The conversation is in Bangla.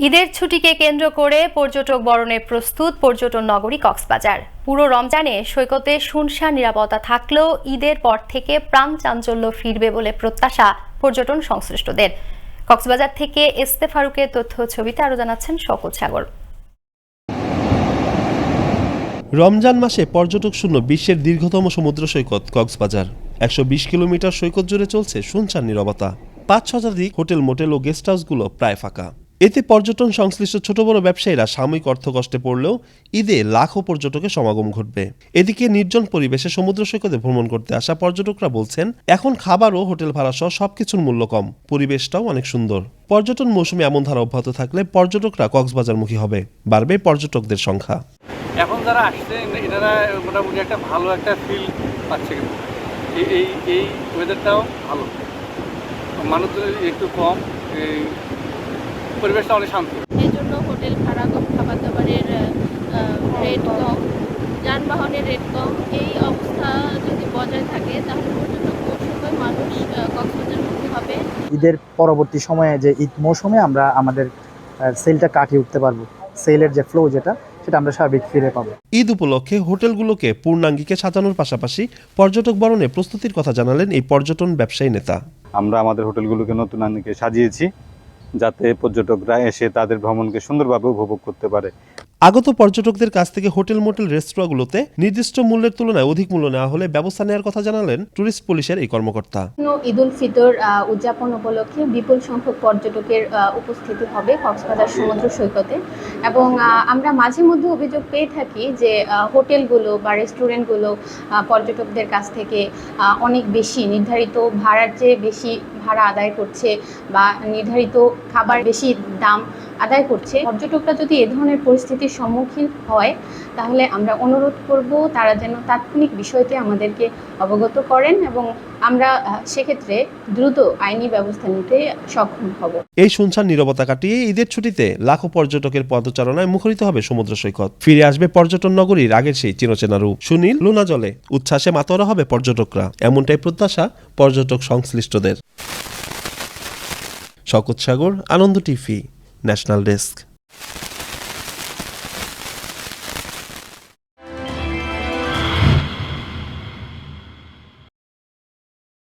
ঈদের ছুটিকে কেন্দ্র করে পর্যটক বরণে প্রস্তুত পর্যটন নগরী কক্সবাজার। পুরো রমজানে সৈকতে শুনশান নিরাপত্তা থাকলেও ঈদের পর থেকে প্রাণ চাঞ্চল্য ফিরবে বলে প্রত্যাশা পর্যটন সংশ্লিষ্টদের। কক্সবাজার থেকে এস্তে ফারুকের তথ্য ছবিতে আরও জানাচ্ছেন শকত সাগর। রমজান মাসে পর্যটক শূন্য বিশ্বের দীর্ঘতম সমুদ্র সৈকত কক্সবাজার। একশো বিশ কিলোমিটার সৈকত জুড়ে চলছে শুনশান নিরবতা পাঁচ শতাধিক হোটেল, মোটেল ও গেস্ট হাউসগুলো প্রায় ফাঁকা। এতে পর্যটন সংশ্লিষ্ট ছোট বড় ব্যবসায়ীরা সাময়িক অর্থকষ্টে পড়লেও ঈদে লাখো পর্যটকের সমাগম ঘটবে। এদিকে নির্জন পরিবেশে সমুদ্র সৈকতে ভ্রমণ করতে আসা পর্যটকরা বলছেন, এখন খাবার ও হোটেল ভাড়া সহ সবকিছুর মূল্য কম, পরিবেশটাও অনেক সুন্দর। পর্যটন মৌসুমে এমন ধারা অব্যাহত থাকলে পর্যটকরা কক্সবাজারমুখী হবে, বাড়বে পর্যটকদের সংখ্যা। এখন যারা আসছে, এনারা মোটামুটি একটা ভালো একটা ফিল পাচ্ছে কিন্তু। এই এই ওয়েদারটাও ভালো। মানুষজন একটু কম পরিবেশটা অনেক শান্ত। এই জন্য হোটেল ভাড়া কম খাবার দাবারের রেট কম যানবাহনের রেট কম। এই অবস্থা যদি বজায় থাকে তাহলে পর্যটক মৌসুমে মানুষ কক্সবাজারমুখী হবে। ঈদের পরবর্তী সময়ে যে ঈদ মৌসুমে আমরা আমাদের সেলটা কাটিয়ে উঠতে পারব। সেলের যে ফ্লো যেটা সেটা আমরা স্বাভাবিক ফিরে পাবো। ঈদ উপলক্ষে হোটেলগুলোকে পূর্ণাঙ্গিকে সাজানোর পাশাপাশি পর্যটক বরণে প্রস্তুতির কথা জানালেন এই পর্যটন ব্যবসায়ী নেতা। আমরা আমাদের হোটেলগুলোকে নতুন আঙ্গিকে সাজিয়েছি। যাতে পর্যটকরা এসে তাদের ভ্রমণকে সুন্দরভাবে উপভোগ করতে পারে। আগত পর্যটকদের কাছ থেকে হোটেল মোটেল রেস্তোরাঁগুলোতে নির্দিষ্ট মূল্যের তুলনায় অধিক মূল্য নেওয়া হলে ব্যবস্থা নেওয়ার কথা জানালেন ট্যুরিস্ট পুলিশের এই কর্মকর্তা। ঈদ উল ফিতর উদযাপন উপলক্ষে বিপুল সংখ্যক পর্যটকের উপস্থিতি হবে কক্সবাজার সমুদ্র সৈকতে। এবং আমরা মাঝে মধ্যে অভিযোগ পেয়ে থাকি যে হোটেলগুলো বা রেস্টুরেন্টগুলো পর্যটকদের কাছ থেকে অনেক বেশি নির্ধারিত ভাড়ার চেয়ে বেশি ভাড়া আদায় করছে বা নির্ধারিত খাবার বেশি দাম আদায় করছে। পর্যটকরা যদি এ ধরনের পরিস্থিতির সম্মুখীন হয়, তাহলে আমরা অনুরোধ করব তারা যেন তাৎক্ষণিক বিষয়টি আমাদেরকে অবগত করেন এবং আমরা সেক্ষেত্রে দ্রুত আইনি ব্যবস্থা নিতে সক্ষম হব। এই শুনশান নীরবতা কাটিয়ে ঈদের ছুটিতে লাখো পর্যটকের পদচারণায় মুখরিত হবে সমুদ্র সৈকত। ফিরে আসবে পর্যটন নগরীর আগের সেই চিরচেনা রূপ সুনীল, লুনা জলে, উচ্ছ্বাসে মাতোয়ারা হবে পর্যটকরা। এমনটাই প্রত্যাশা পর্যটক সংশ্লিষ্টদের। শকত Sagar, Ananda TV. National desk